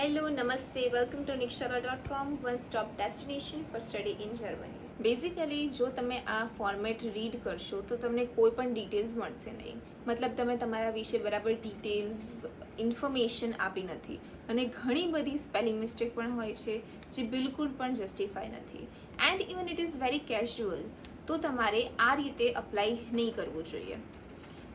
Hello, to નિક્ષરા dot com one stop destination for study in Germany basically જો તમે આ format read કરશો તો તમને કોઈ પણ ડિટેલ્સ મળશે નહીં. મતલબ તમે તમારા વિશે બરાબર ડિટેલ્સ ઇન્ફોર્મેશન આપી નથી. અને ઘણી બધી સ્પેલિંગ મિસ્ટેક પણ હોય છે જે બિલકુલ પણ જસ્ટિફાય નથી. And even it is very casual તો તમારે આ રીતે અપ્લાય નહીં કરવું જોઈએ.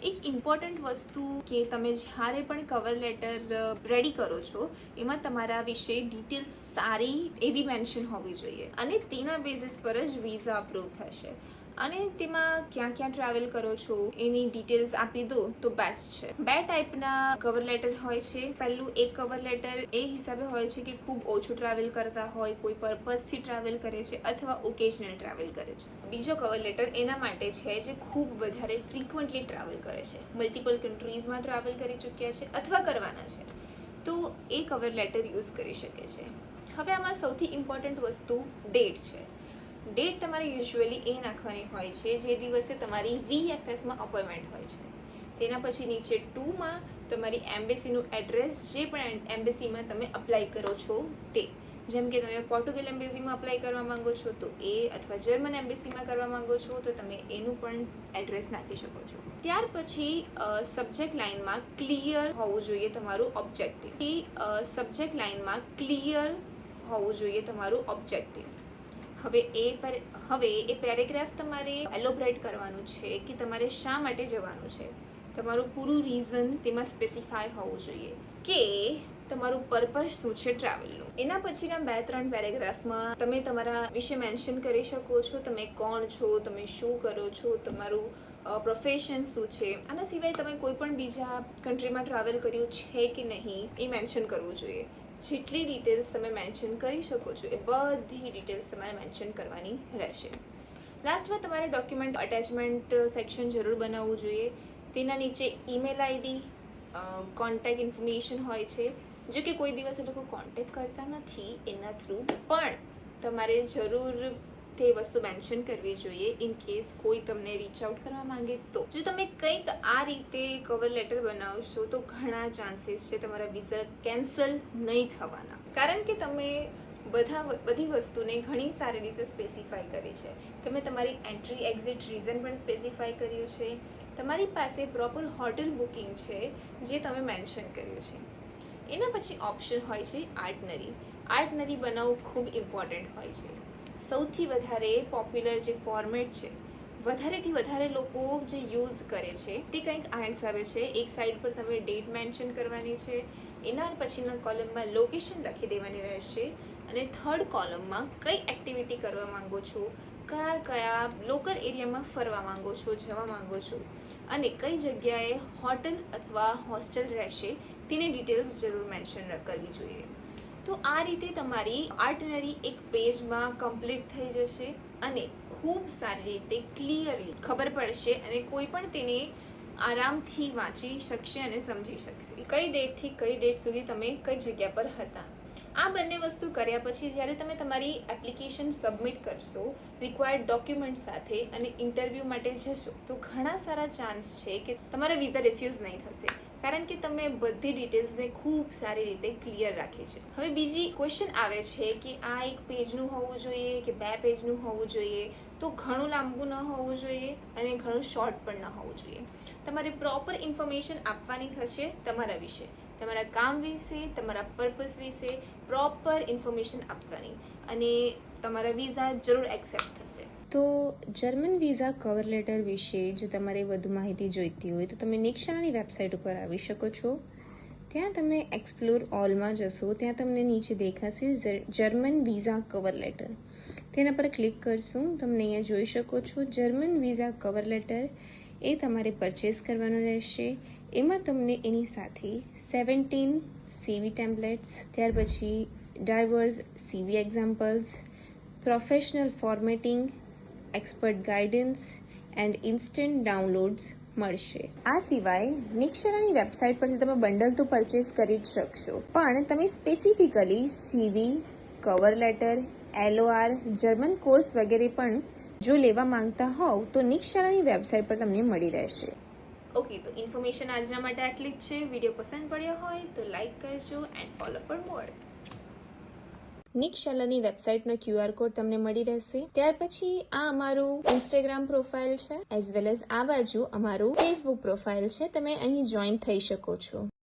એક ઇમ્પોર્ટન્ટ વસ્તુ કે તમે જ્યારે પણ કવર લેટર રેડી કરો છો, એમાં તમારા વિશે ડિટેલ્સ સારી એવી મેન્શન હોવી જોઈએ અને તેના બેઝિસ પર જ વિઝા અપ્રૂવ થશે. અને તેમાં ક્યાં ક્યાં ટ્રાવેલ કરો છો, એની ડિટેલ્સ આપી દો તો બેસ્ટ છે. બે ટાઈપના કવર લેટર હોય છે. પહેલું એક કવર લેટર એ હિસાબે હોય છે કે ખૂબ ઓછું ટ્રાવેલ કરતા હોય, કોઈ પર્પઝથી ટ્રાવેલ કરે છે અથવા ઓકેશનલ ટ્રાવેલ કરે છે. બીજો કવર લેટર એના માટે છે જે ખૂબ વધારે ફ્રિકવન્ટલી ટ્રાવેલ કરે છે. મલ્ટિપલ કન્ટ્રીઝમાં ટ્રાવેલ કરી ચૂક્યા છે અથવા કરવાના છે. તો એ કવર લેટર યુઝ કરી શકે છે. હવે આમાં સૌથી ઇમ્પોર્ટન્ટ વસ્તુ ડેટ છે. ડેટ તમારે યુઝ્યુઅલી એ નાખવાની હોય છે, જે દિવસે તમારી વીએફએસમાં અપોઇન્ટમેન્ટ હોય છે. તેના પછી નીચે ટુમાં તમારી એમ્બેસીનું એડ્રેસ જે પણ એમ્બેસીમાં તમે અપ્લાય કરો છો તે. જેમ કે તમે પોર્ટુગલ એમ્બેસીમાં અપ્લાય કરવા માંગો છો, તો એ અથવા જર્મન એમ્બેસીમાં કરવા માંગો છો, તો તમે એનું પણ એડ્રેસ નાખી શકો છો. ત્યાર પછી સબ્જેક્ટ લાઇનમાં ક્લિયર હોવું જોઈએ તમારું ઓબ્જેક્ટિવ સબ્જેક્ટ લાઇનમાં ક્લિયર હોવું જોઈએ તમારું ઓબ્જેક્ટિવ હવે એ હવે એ પેરેગ્રાફ તમારે એલોબરેટ કરવાનું છે કે તમારે શા માટે જવાનું છે? તમારું પૂરું રીઝન તેમાં સ્પેસિફાય હોવું જોઈએ. કે તમારું પર્પઝ શું છે ટ્રાવેલનું એના પછીના બે ત્રણ પેરેગ્રાફમાં તમે તમારા વિશે મેન્શન કરી શકો છો. તમે કોણ છો? તમે શું કરો છો? તમારું પ્રોફેશન શું છે? આના સિવાય તમે કોઈ પણ બીજા કન્ટ્રીમાં ટ્રાવેલ કર્યું છે કે નહીં એ મેન્શન કરવું જોઈએ. જેટલી ડિટેલ્સ તમે મેન્શન કરી શકો છો, એ બધી ડિટેલ્સ તમારે મેન્શન કરવાની રહેશે. લાસ્ટમાં તમારે ડોક્યુમેન્ટ અટેચમેન્ટ સેક્શન જરૂર બનાવવું જોઈએ. તેના નીચે ઈમેલ આઈડી કોન્ટેક્ટ ઇન્ફોર્મેશન હોય છે. જો કે કોઈ દિવસ એ લોકો કોન્ટેક્ટ કરતા નથી એના થ્રુ પણ તમારે જરૂર તે વસ્તુ મેન્શન કરવી જોઈએ ઇન કેસ કોઈ તમને રીચ આઉટ કરવા માંગે તો. જો તમે કંઈક આ રીતે કવર લેટર બનાવશો તો ઘણા ચાન્સીસ છે તમારા વિઝા કેન્સલ નહીં થવાના. કારણ કે તમે બધા બધી વસ્તુને ઘણી સારી રીતે સ્પેસિફાઈ કરી છે. તમે તમારી એન્ટ્રી એક્ઝિટ રીઝન પણ સ્પેસિફાઈ કર્યું છે. તમારી પાસે પ્રોપર હોટલ બુકિંગ છે જે તમે મેન્શન કર્યું છે. એના પછી ઓપ્શન હોય છે આર્ટનરી આર્ટનરી બનાવવું ખૂબ ઇમ્પોર્ટન્ટ હોય છે. સૌથી વધારે પોપ્યુલર જે ફોર્મેટ છે, વધારેથી વધારે લોકો જે યુઝ કરે છે, તે કંઈક આ હિસાબે છે. એક સાઈડ પર તમે ડેટ મેન્શન કરવાની છે, એના પછીના કોલમમાં લોકેશન લખી દેવાની રહેશે અને થર્ડ કોલમમાં કઈ એક્ટિવિટી કરવા માંગો છો, કયા કયા લોકલ એરિયામાં ફરવા માંગો છો, જવા માંગો છો, અને કઈ જગ્યાએ હોટલ અથવા હોસ્ટેલ રહેશે, તેની ડિટેલ્સ જરૂર મેન્શન કરવી જોઈએ. તો આ રીતે તમારી આર્ટનરી એક પેજમાં કમ્પ્લીટ થઈ જશે અને ખૂબ સારી રીતે ક્લિયરલી ખબર પડશે અને કોઈ પણ તેને આરામથી વાંચી શકશે અને સમજી શકશે. કઈ ડેટથી કઈ ડેટ સુધી તમે કઈ જગ્યા પર હતા? આ બંને વસ્તુ કર્યા પછી જ્યારે તમે તમારી એપ્લિકેશન સબમિટ કરશો રિક્વાયર્ડ ડોક્યુમેન્ટ સાથે અને ઇન્ટરવ્યૂ માટે જશો, તો ઘણા સારા ચાન્સ છે કે તમારા વિઝા રિફ્યુઝ નહીં થશે. કારણ કે તમે બધી ડિટેલ્સને ખૂબ સારી રીતે ક્લિયર રાખી છે. હવે બીજી ક્વેશ્ચન આવે છે કે આ એક પેજનું હોવું જોઈએ કે બે પેજનું હોવું જોઈએ? તો ઘણું લાંબુ ન હોવું જોઈએ અને ઘણું શોર્ટ પણ ન હોવું જોઈએ. તમારે પ્રોપર ઇન્ફોર્મેશન આપવાની થશે તમારા વિશે. તમારા કામ વિશે, તમારા પર્પસ વિશે પ્રોપર ઇન્ફોર્મેશન આપવાની. અને તમારા વિઝા જરૂર એક્સેપ્ટ થશે. તો જર્મન વિઝા કવર લેટર વિશે જો તમારે વધુ માહિતી જોઈતી હોય તો તમે નિક્ષાની વેબસાઇટ ઉપર આવી શકો છો. ત્યાં તમે એક્સપ્લોર ઓલમાં જશો, ત્યાં તમને નીચે દેખાશે જર્મન વિઝા કવર લેટર તેના પર ક્લિક કરશું, તમને અહીંયા જોઈ શકો છો જર્મન વિઝા કવર લેટર એ તમારે પરચેસ કરવાનું રહેશે. એમાં તમને એની સાથે સેવન્ટીન સીવી ટેમ્પલેટ્સ ત્યાર પછી diverse CV examples professional formatting expert guidance and instant downloads મળશે. આ સિવાય નિક્ષરાની વેબસાઇટ પરથી તમે બંડલ તો પરચેસ કરી જ શકશો. પણ તમે specifically CV cover letter LOR German course વગેરે પણ જો લેવા માંગતા હોવ તો નિક્ષરાની વેબસાઇટ પર તમને મળી રહેશે. ઓકે તો ઇન્ફોર્મેશન આજના માટે આટલી જ છે. વીડિયો પસંદ પડ્યો હોય તો લાઈક કરજો એન્ડ ફોલો ફોર મોર નિકશાલાની વેબસાઇટનો ક્યુઆર કોડ તમને મળી રહેશે. ત્યાર પછી આ અમારું ઇન્સ્ટાગ્રામ પ્રોફાઇલ છે એઝ વેલ એઝ આ બાજુ અમારું ફેસબુક પ્રોફાઇલ છે. તમે અહીં જોઈન થઈ શકો છો.